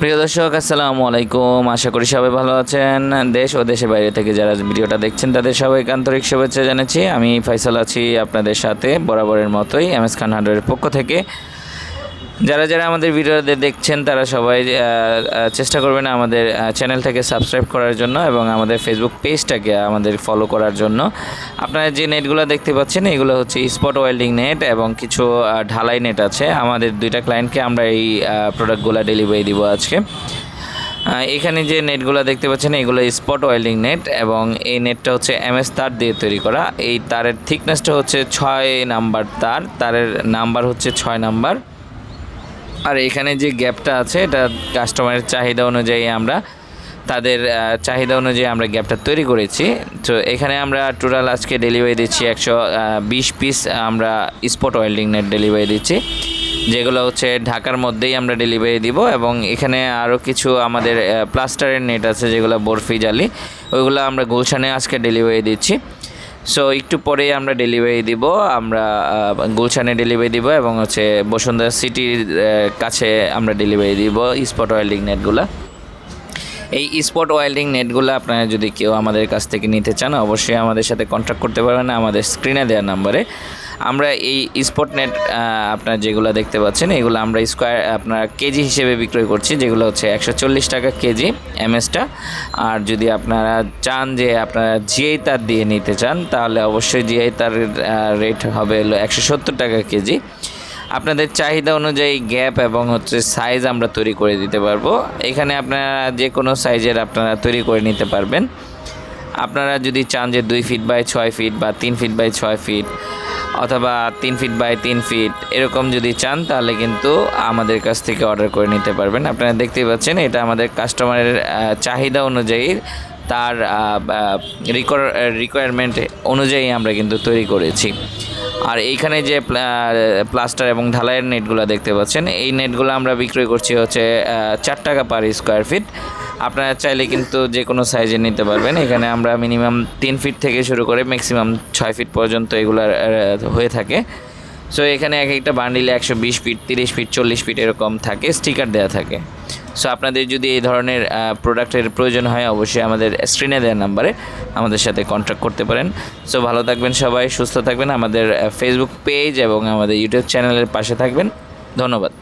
প্রিয় দর্শক, আসসালামু আলাইকুম। আশা করি সবাই ভালো আছেন। দেশ ও দেশের বাইরে থেকে যারা ভিডিওটা দেখছেন, তাদের সবাইকে আন্তরিক শুভেচ্ছা জানাচ্ছি। আমি ফাইসাল আছি আপনাদের সাথে, বরাবরের মতোই এম এস খান হান্ড্রেডের পক্ষ থেকে। যারা যারা আমাদের ভিডিওতে দেখছেন, তারা সবাই চেষ্টা করবেন আমাদের চ্যানেলটাকে সাবস্ক্রাইব করার জন্য এবং আমাদের ফেসবুক পেজটাকে আমাদের ফলো করার জন্য। আপনারা যে নেটগুলো দেখতে পাচ্ছেন, এগুলো হচ্ছে স্পট ওয়েল্ডিং নেট এবং কিছু ঢালাই নেট আছে। আমাদের দুইটা ক্লায়েন্টকে আমরা এই প্রোডাক্টগুলো ডেলিভারি দিব আজকে। এখানে যে নেটগুলো দেখতে পাচ্ছেন, এগুলো স্পট ওয়েল্ডিং নেট এবং এই নেটটা হচ্ছে এমএস তার দিয়ে তৈরি করা। এই তারের থিকনেসটা হচ্ছে ছয় নাম্বার তার। তারের নাম্বার হচ্ছে ছয় নাম্বার। আর এখানে যে গ্যাপটা আছে, এটা কাস্টমারের চাহিদা অনুযায়ী আমরা তাদের চাহিদা অনুযায়ী আমরা গ্যাপটা তৈরি করেছি। তো এখানে আমরা টোটাল আজকে ডেলিভারি দিচ্ছি একশো বিশ পিস আমরা স্পট ওয়েল্ডিং নেট ডেলিভারি দিচ্ছি, যেগুলো হচ্ছে ঢাকার মধ্যেই আমরা ডেলিভারি দিব এবং এখানে আরও কিছু আমাদের প্লাস্টারের নেট আছে যেগুলো বরফি জালি, ওইগুলো আমরা গুলশানে আজকে ডেলিভারি দিচ্ছি। সো একটু পরেই আমরা ডেলিভারি দিব, আমরা গুলশানে ডেলিভারি দিব এবং হচ্ছে বসুন্ধরা সিটির কাছে আমরা ডেলিভারি দিব স্পট ওয়েল্ডিং নেটগুলো এই স্পট ওয়েল্ডিং নেটগুলো আপনারা যদি কেউ আমাদের কাছ থেকে নিতে চান, অবশ্যই আমাদের সাথে কন্ট্যাক্ট করতে পারবেন আমাদের স্ক্রিনে দেওয়া নাম্বারে আমরা এই স্পট নেট আপনার যেগুলো দেখতে পাচ্ছেন, এগুলো আমরা স্কোয়ার আপনার কেজি হিসেবে বিক্রয় করছি, যেগুলো হচ্ছে একশো চল্লিশ টাকা কেজি এমএসটা আর যদি আপনারা চান যে আপনারা জিআই তার দিয়ে নিতে চান, তাহলে অবশ্যই জিআই তার রেট হবে হলো একশো সত্তর টাকা কেজি। আপনাদের চাহিদা অনুযায়ী গ্যাপ এবং হচ্ছে সাইজ আমরা তৈরি করে দিতে পারব। এখানে আপনারা যে কোনো সাইজের আপনারা তৈরি করে নিতে পারবেন। আপনারা যদি চান যে দুই ফিট বাই ছয় ফিট বা তিন ফিট বাই ছয় ফিট অথবা তিন ফিট বাই তিন ফিট এরকম যদি চান, তাহলে কিন্তু আমাদের কাছ থেকে অর্ডার করে নিতে পারবেন। আপনারা দেখতেই পাচ্ছেন, এটা আমাদের কাস্টমারের চাহিদা অনুযায়ী, তার রিকোয়ারমেন্ট অনুযায়ী আমরা কিন্তু তৈরি করেছি। আর এইখানে যে প্লাস্টার এবং ঢালাইয়ের নেটগুলো দেখতে পাচ্ছেন, এই নেটগুলো আমরা বিক্রয় করছি হচ্ছে চার টাকা পার স্কোয়ার ফিট আপনারা চাইলে কিন্তু যে কোনো সাইজে নিতে পারবেন। এখানে আমরা মিনিমাম তিন ফিট থেকে শুরু করে ম্যাক্সিমাম ছয় ফিট পর্যন্ত এগুলো হয়ে থাকে। সো এখানে এক একটা বান্ডিলে একশো বিশ ফিট তিরিশ ফিট চল্লিশ ফিট এরকম থাকে স্টিকার দেওয়া থাকে। সো আপনাদের যদি এই ধরনের প্রোডাক্টের প্রয়োজন হয়, অবশ্যই আমাদের স্ক্রিনে দেওয়া নাম্বারে আমাদের সাথে কন্ট্যাক্ট করতে পারেন। সো ভালো থাকবেন সবাই, সুস্থ থাকবেন। আমাদের ফেসবুক পেজ এবং আমাদের ইউটিউব চ্যানেলের পাশে থাকবেন। ধন্যবাদ।